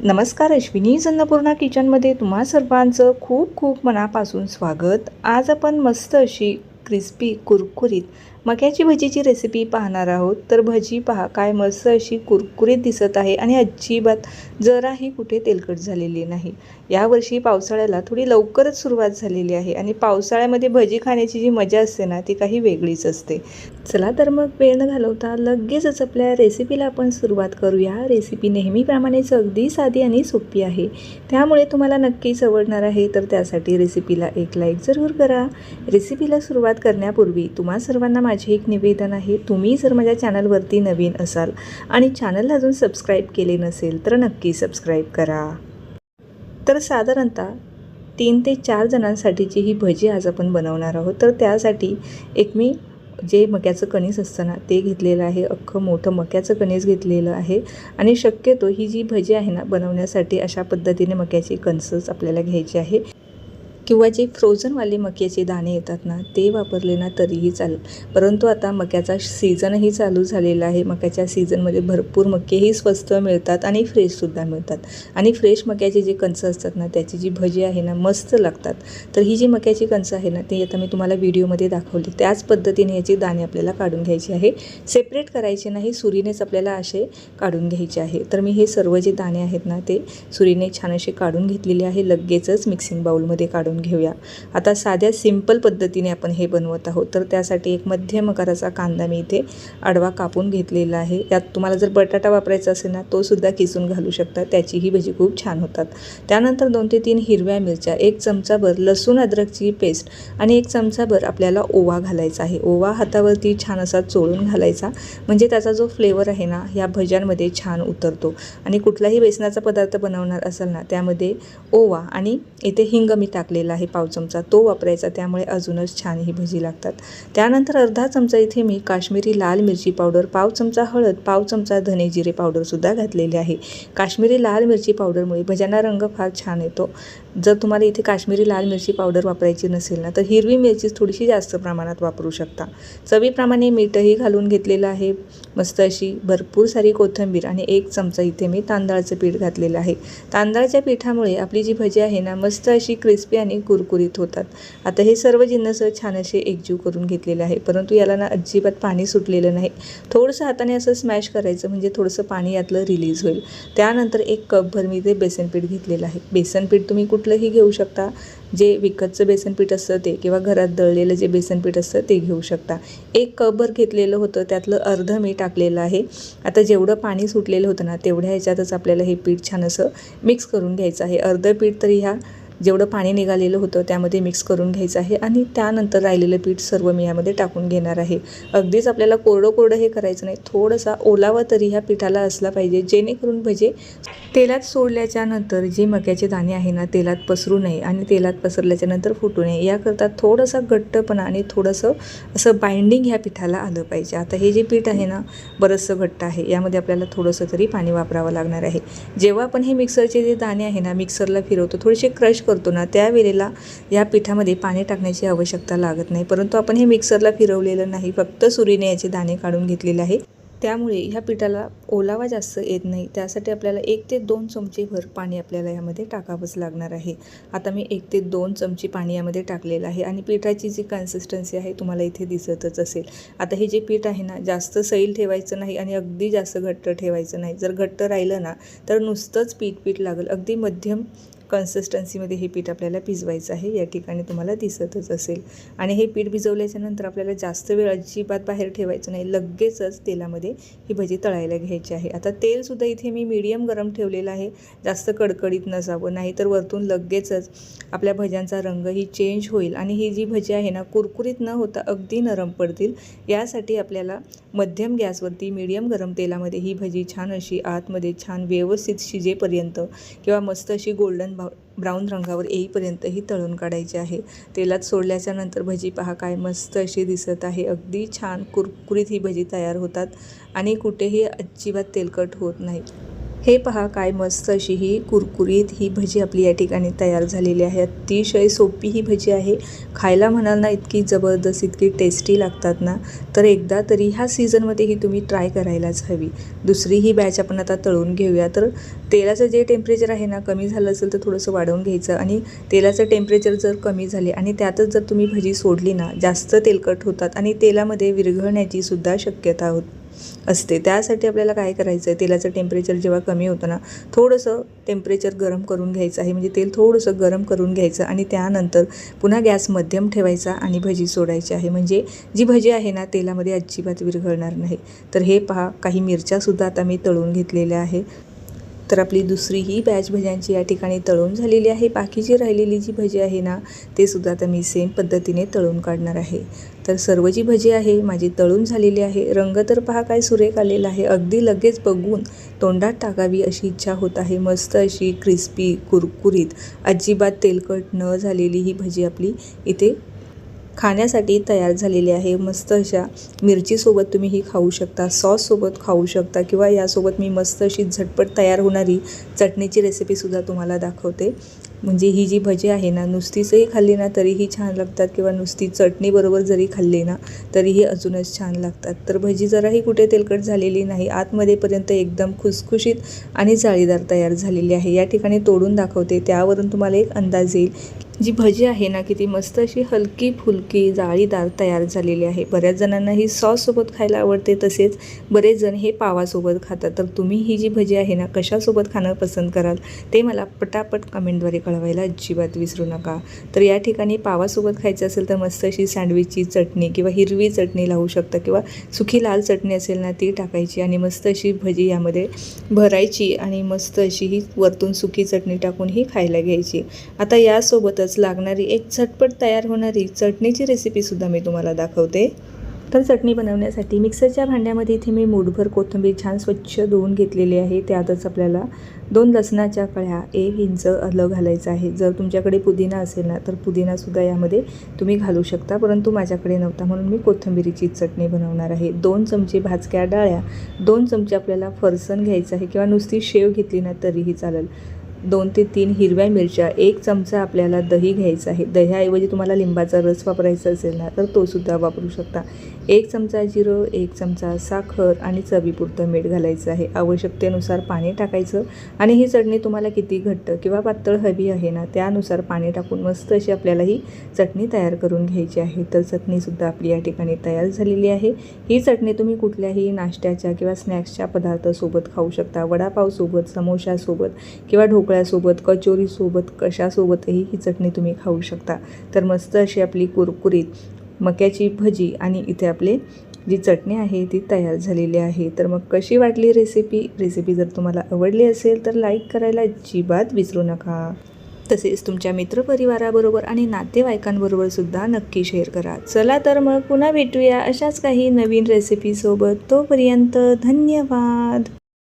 नमस्कार अश्विनी अन्नपूर्णा किचनमध्ये तुम्हा सर्वांचं खूप खूप मनापासून स्वागत. आज आपण मस्त अशी क्रिस्पी कुरकुरीत मक्याची भजीची रेसिपी पाहणार आहोत. तर भजी पहा काय मस्त अशी कुरकुरीत दिसत आहे आणि अजिबात जराही कुठे तेलकट झालेली नाही. यावर्षी पावसाळ्याला थोडी लवकरच सुरुवात झालेली आहे आणि पावसाळ्यामध्ये भजी खाण्याची जी मजा असते ना ती काही वेगळीच असते. चला तर मग वेळ न घालवता लगेचच आपल्या रेसिपीला आपण सुरुवात करूया. रेसिपी नेहमीप्रमाणेच अगदी साधी आणि सोपी आहे. त्यामुळे तुम्हाला नक्कीच आवडणार आहे तर त्यासाठी रेसिपीला एक लाईक जरूर करा. रेसिपीला सुरुवात करण्यापूर्वी तुम्हा सर्वांना माझे एक निवेदन आहे तुम्ही जर माझ्या चॅनलवरती नवीन असाल आणि चॅनलला अजून सबस्क्राईब केले नसेल तर नक्की सबस्क्राईब करा. तर साधारणतः तीन ते चार जणांसाठीची ही भजी आज आपण बनवणार आहोत. तर त्यासाठी एक मी जे मक्याचं कणीस असतं ना ते घेतलेलं आहे अख्खं मोठं मक्याचं कणीस घेतलेलं आहे आणि शक्यतो ही जी भजी आहे ना बनवण्यासाठी अशा पद्धतीने मक्याची कणसंच आपल्याला घ्यायची आहे. किंवा जे फ्रोझनवाले मक्याचे दाणे येतात ना ते वापरले ना तरीही चालेल. परंतु आता मक्याचा सीझनही चालू झालेला आहे. मक्याच्या सीझनमध्ये भरपूर मक्केही स्वस्त मिळतात आणि फ्रेशसुद्धा मिळतात. आणि फ्रेश मक्याचे जे कंच असतात ना त्याची जी भजी आहे ना मस्त लागतात. तर ही जी मक्याची कंच आहे ना ती आता मी तुम्हाला व्हिडिओमध्ये दाखवली. त्याच पद्धतीने याची दाणे आपल्याला काढून घ्यायची आहे. सेपरेट करायचे नाही सुरीनेच आपल्याला असे काढून घ्यायचे आहे. तर मी हे सर्व जे दाणे आहेत ना ते सुरीने छान असे काढून घेतलेले आहे. लगेचच मिक्सिंग बाऊलमध्ये काढून घेऊया. आता साध्या सिंपल पद्धतीने आपण हे बनवत आहोत. तर त्यासाठी एक मध्यम आकाराचा कांदा मी इथे आडवा कापून घेतलेला आहे. यात तुम्हाला जर बटाटा वापरायचा असेल ना तोसुद्धा किसून घालू शकता. त्याचीही भजी खूप छान होतात. त्यानंतर दोन ते तीन हिरव्या मिरच्या एक चमचाभर लसूण अद्रकची पेस्ट आणि एक चमचाभर आपल्याला ओवा घालायचा आहे. ओवा हातावरती छान असा चोळून घालायचा. म्हणजे त्याचा जो फ्लेवर आहे ना ह्या भज्यांमध्ये छान उतरतो. आणि कुठलाही बेसनाचा पदार्थ बनवणार असाल ना त्यामध्ये ओवा आणि इथे हिंग मी टाकले टाकलेला आहे पाव चमचा तो वापरायचा त्यामुळे अजूनच छान ही भजी लागतात. त्यानंतर अर्धा चमचा इथे मी काश्मीरी लाल मिरची पावडर पाव चमचा हळद पाव चमचा धने जिरे पावडरसुद्धा घातलेली आहे. काश्मीरी लाल मिरची पावडरमुळे भज्यांना रंग फार छान येतो. जर तुम्हाला इथे काश्मीरी लाल मिरची पावडर वापरायची नसेल ना तर हिरवी मिरची थोडीशी जास्त प्रमाणात वापरू शकता. चवीप्रमाणे मीठही घालून घेतलेलं आहे. मस्त अशी भरपूर सारी कोथिंबीर आणि एक चमचा इथे मी तांदळाचं पीठ घातलेलं आहे. तांदळाच्या पिठामुळे आपली जी भजी आहे ना मस्त अशी क्रिस्पी आणि कुरकुरीत होतात. आता हे सर्व जिन्नस छान असे एकजीव करून घेतलेले आहे परंतु याला ना अजिबात पाणी सुटलेलं नाही. थोडंसं हाताने असं स्मॅश करायचं म्हणजे थोडंसं पाणी यातलं रिलीज होईल. त्यानंतर एक कपभर मी ते बेसन पीठ घेतलेलं आहे. बेसन पीठ तुम्ही कुठलंही घेऊ शकता. जे विकतचं बेसन पीठ असतं ते किंवा घरात दळलेलं जे बेसन पीठ असतं ते घेऊ शकता. एक कपभर घेतलेलं होतं त्यातलं अर्ध मी टाकलेलं आहे. आता जेवढं पाणी सुटलेलं होतं ना तेवढ्या ह्याच्यातच आपल्याला हे पीठ छान असं मिक्स करून घ्यायचं आहे. अर्ध पीठ तरी ह्या जेवढं पाणी निघालेलं होतं त्यामध्ये मिक्स करून घ्यायचं आहे आणि त्यानंतर राहिलेलं पीठ सर्व मी यामध्ये टाकून घेणार आहे. अगदीच आपल्याला कोरडं कोरडं हे करायचं नाही थोडासा ओलावा तरी ह्या पिठाला असला पाहिजे जेणेकरून म्हणजे तेलात सोडल्याच्या नंतर जे मक्याचे दाणे आहे ना तेलात पसरू नये आणि तेलात पसरल्याच्या नंतर फुटू नये. याकरता थोडासा घट्टपणा आणि थोडंसं असं बाइंडिंग ह्या पिठाला आलं पाहिजे. आता हे जे पीठ आहे ना बरंचसं घट्ट आहे. यामध्ये आपल्याला थोडंसं तरी पाणी वापरावं लागणार आहे. जेव्हा आपण हे मिक्सरचे जे दाणे आहे ना मिक्सरला फिरवतो थोडेसे क्रश करतो ना त्यावेळेला या पिठामध्ये पाणी टाकण्याची आवश्यकता लागत नाही. परंतु आपण हे मिक्सरला फिरवलेलं नाही फक्त सुरीने याचे दाणे काढून घेतलेले आहे. त्यामुळे ह्या पिठाला ओलावा जास्त येत नाही. त्यासाठी आपल्याला एक ते दोन चमचेभर पाणी आपल्याला यामध्ये टाकावंच लागणार आहे. आता मी एक ते दोन चमचे पाणी यामध्ये टाकलेलं आहे आणि पिठाची जी कन्सिस्टन्सी आहे तुम्हाला इथे दिसतच असेल. आता हे जे पीठ आहे ना जास्त सैल ठेवायचं नाही आणि अगदी जास्त घट्ट ठेवायचं नाही. जर घट्ट राहिलं ना तर नुसतंच पीठ पीठ लागेल. अगदी मध्यम कन्सिस्टन्सीमध्ये हे पीठ आपल्याला भिजवायचं आहे. या ठिकाणी तुम्हाला दिसतच असेल. आणि हे पीठ भिजवल्याच्या नंतर आपल्याला जास्त वेळ अजिबात बाहेर ठेवायचं नाही. लगेचच तेलामध्ये ही भजी तळायला घ्यायची आहे. आता तेलसुद्धा इथे मी मीडियम गरम ठेवलेलं आहे. जास्त कडकडीत नसावं नाही तर वरतून लगेचच आपल्या भज्यांचा रंग ही चेंज होईल. आणि ही जी भजी आहे ना कुरकुरीत न होता अगदी नरम पडतील. यासाठी आपल्याला मध्यम गॅसवरती मीडियम गरम तेलामध्ये ही भजी छान अशी आतमध्ये छान व्यवस्थित शिजेपर्यंत किंवा मस्त अशी गोल्डन ब्राऊन रंगावर येईपर्यंत ही तळून काढायची आहे. तेलात सोडल्याच्या नंतर भजी पहा काय मस्त अशी दिसत आहे. अगदी छान कुरकुरीत ही भजी तयार होतात आणि कुठेही अजिबात तेलकट होत नाही. हे पहा काय मस्त अशी ही कुरकुरीत ही भजी आपली या ठिकाणी तयार झालेली आहे. अतिशय सोपी ही भजी आहे. खायला म्हणाल ना इतकी जबरदस्त इतकी टेस्टी लागतात ना तर एकदा तरी ह्या सीझनमध्ये ही तुम्ही ट्राय करायलाच हवी. दुसरी ही बॅच आपण आता तळून घेऊया. तर तेलाचं जे टेम्परेचर आहे ना कमी झालं असेल तर थोडंसं वाढवून घ्यायचं आणि तेलाचं टेम्परेचर जर कमी झाले आणि त्यातच जर तुम्ही भजी सोडली ना जास्त तेलकट होतात आणि तेलामध्ये विरघळण्याची सुद्धा शक्यता होती असते. त्यासाठी आपल्याला काय करायचं आहे तेलाचं टेम्परेचर जेव्हा कमी होतं ना थोडंसं टेम्परेचर गरम करून घ्यायचं आहे. म्हणजे तेल थोडंसं गरम करून घ्यायचं आणि त्यानंतर पुन्हा गॅस मध्यम ठेवायचा आणि भजी सोडायची आहे. म्हणजे जी भजी आहे ना तेलामध्ये अजिबात विरघळणार नाही. तर हे पहा काही मिरच्यासुद्धा आता मी तळून घेतलेल्या आहे. तर आपली दुसरी ही बॅच भज्यांची या ठिकाणी तळून झालेली आहे. बाकीची राहिलेली जी भजी आहे ना ते सुद्धा आता मी सेम पद्धतीने तळून काढणार आहे. तर सर्व जी भजी आहे माझी तळून झालेली आहे. रंग तर पहा काय सुरेख आलेला आहे. अगदी लगेच बघून तोंडात टाकावी अशी इच्छा होत आहे. मस्त अशी क्रिस्पी कुरकुरीत अजिबात तेलकट न झालेली ही भजी आपली इथे खाण्यासाठी तयार झालेली आहे. मस्त अशा मिरचीसोबत तुम्ही ही खाऊ शकता सॉससोबत खाऊ शकता किंवा यासोबत मी मस्त अशी झटपट तयार होणारी चटणीची रेसिपीसुद्धा तुम्हाला दाखवते. म्हणजे ही जी भजी आहे ना नुसतीचही खाल्ली ना तरीही छान लागतात किंवा नुसती चटणीबरोबर जरी खाल्ली ना तरीही अजूनच छान लागतात. तर भजी जराही कुठे तेलकट झालेली नाही आतमध्येपर्यंत एकदम खुसखुशीत आणि जाळीदार तयार झालेली आहे. या ठिकाणी तोडून दाखवते त्यावरून तुम्हाला एक अंदाज येईल जी भजी आहे ना की ती मस्त अशी हलकी फुलकी जाळीदार तयार झालेली आहे. बऱ्याच जणांना ही सॉससोबत खायला आवडते तसेच बरेच जण हे पावासोबत खातात. तर तुम्ही ही जी भजी आहे ना कशासोबत खाणं पसंत कराल ते मला पटापट कमेंटद्वारे कळवायला अजिबात विसरू नका. तर या ठिकाणी पावासोबत खायचं असेल तर मस्त अशी सँडविचची चटणी किंवा हिरवी चटणी लावू शकता किंवा सुखी लाल चटणी असेल ना ती टाकायची आणि मस्त अशी भजी यामध्ये भरायची आणि मस्त अशी ही वरतून सुकी चटणी टाकून ही खायला घ्यायची. आता यासोबतच लागणारी एक झटपट तयार होणारी चटणीची रेसिपीसुद्धा मी तुम्हाला दाखवते. तर चटणी बनवण्यासाठी मिक्सरच्या भांड्यामध्ये इथे मी मूठभर कोथिंबीर छान स्वच्छ धुवून घेतलेली आहे. त्यातच आपल्याला दोन लसणाच्या कळ्या एक इंच आलं घालायचं आहे. जर तुमच्याकडे पुदिना असेल ना तर पुदिनासुद्धा यामध्ये तुम्ही घालू शकता. परंतु माझ्याकडे नव्हता म्हणून मी कोथिंबिरीची चटणी बनवणार आहे. दोन चमचे भाजक्या डाळ्या दोन चमचे आपल्याला फरसण घ्यायचं आहे किंवा नुसती शेव घेतली ना तरीही चालेल. दोन ते तीन हिरव्या मिरच्या एक चमचा आपल्याला दही घ्यायचं आहे. दह्याऐवजी तुम्हाला लिंबाचा रस वापरायचा असेल ना तर तोसुद्धा वापरू शकता. एक चमचा जिरं एक चमचा साखर आणि चवीपुरतं मीठ घालायचं आहे. आवश्यकतेनुसार पाणी टाकायचं आणि ही चटणी तुम्हाला किती घट्ट किंवा पातळ हवी आहे ना त्यानुसार पाणी टाकून मस्त अशी आपल्याला ही चटणी तयार करून घ्यायची आहे. तर चटणीसुद्धा आपली या ठिकाणी तयार झालेली आहे. ही चटणी तुम्ही कुठल्याही नाश्त्याच्या किंवा स्नॅक्सच्या पदार्थासोबत खाऊ शकता. वडापावसोबत समोशासोबत किंवा ढोकळ्यासोबत कचोरीसोबत कशासोबतही ही चटणी तुम्ही खाऊ शकता. तर मस्त अशी आपली कुरकुरीत मक्याची भजी आणि इथे आपले जी चटणी आहे ती तयार झालेली आहे. तर मग कशी वाटली रेसिपी रेसिपी जर तुम्हाला आवडली असेल तर लाईक करायला अजिबात विसरू नका. तसेच तुमच्या मित्रपरिवाराबरोबर आणि नातेवाईकांबरोबर सुद्धा नक्की शेअर करा. चला तर मग पुन्हा भेटूया अशाच काही नवीन रेसिपीसोबत तोपर्यंत धन्यवाद.